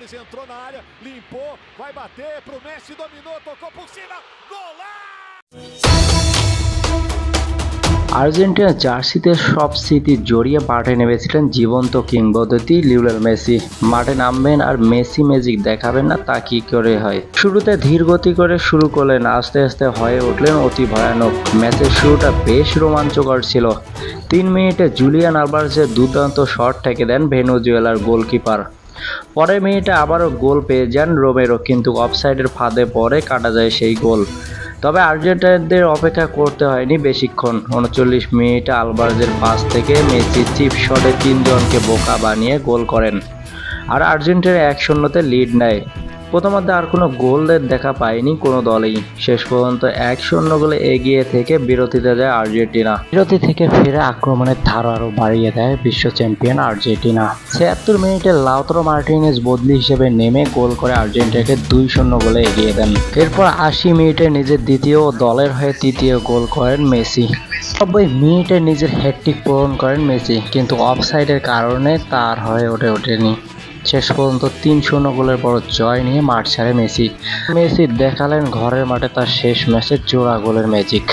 Soares entrou na área, limpou, vai bater pro Messi, dominou, tocou por cima! আর্জেন্টিনার জার্সিতে সব স্মৃতি জড়িয়ে মাঠে নেমেছিলেন জীবন্ত কিংবদন্তি লিওনেল মেসি। মাঠে নামবেন আর মেসি ম্যাজিক দেখাবেন না তা কি করে হয়? শুরুতে ধীর গতি করে শুরু করলেন আস্তে আস্তে হয়ে উঠলেন অতি ভয়ানক। ম্যাচের শুরুটা বেশ রোমাঞ্চকর ছিল। তিন মিনিটে জুলিয়ান আলবার্সের দুর্দান্ত শট ঠেকে দেন ভেনুজুয়েলার গোলকিপার। পরের মিনিটে আবারও গোল পেয়ে যান রোমেরো, কিন্তু অফসাইডের ফাঁদে পরে কাটা যায় সেই গোল। তবে আর্জেন্টাইনদের অপেক্ষা করতে হয়নি বেশিক্ষণ। উনচল্লিশ মিনিটে আলবার্জের পাস থেকে মেসি চিপ শটে তিনজনকে বোকা বানিয়ে গোল করেন। আর আর্জেন্টিনা এক শূন্যতে লিড নেয়। প্রথমার্ধে আর কোনো গোলের দেখা পায়নি কোনো দলেই। শেষ পর্যন্ত এক শূন্য গোলে এগিয়ে থেকে বিরতিতে যায় আর্জেন্টিনা। বিরতি থেকে ফিরে আক্রমণের ধার আরও বাড়িয়ে দেয় বিশ্ব চ্যাম্পিয়ন আর্জেন্টিনা। ছিয়াত্তর মিনিটে লাউতরো মার্টিনেজ বদলি হিসেবে নেমে গোল করে আর্জেন্টিনাকে দুই শূন্য গোলে এগিয়ে দেন। এরপর আশি মিনিটে নিজের দ্বিতীয় দলের হয়ে তৃতীয় গোল করেন মেসি। নব্বই মিনিটে নিজের হ্যাটট্রিক পূরণ করেন মেসি, কিন্তু অফসাইডের কারণে তার হয়ে ওঠে ওঠেনি। শেষ পর্যন্ত তিন শূন্য গোলের বড় জয় নিয়ে মাঠ ছাড়ে মেসি। মেসি দেখালেন ঘরের মাঠে তার শেষ ম্যাচে জোড়া গোলের ম্যাজিক।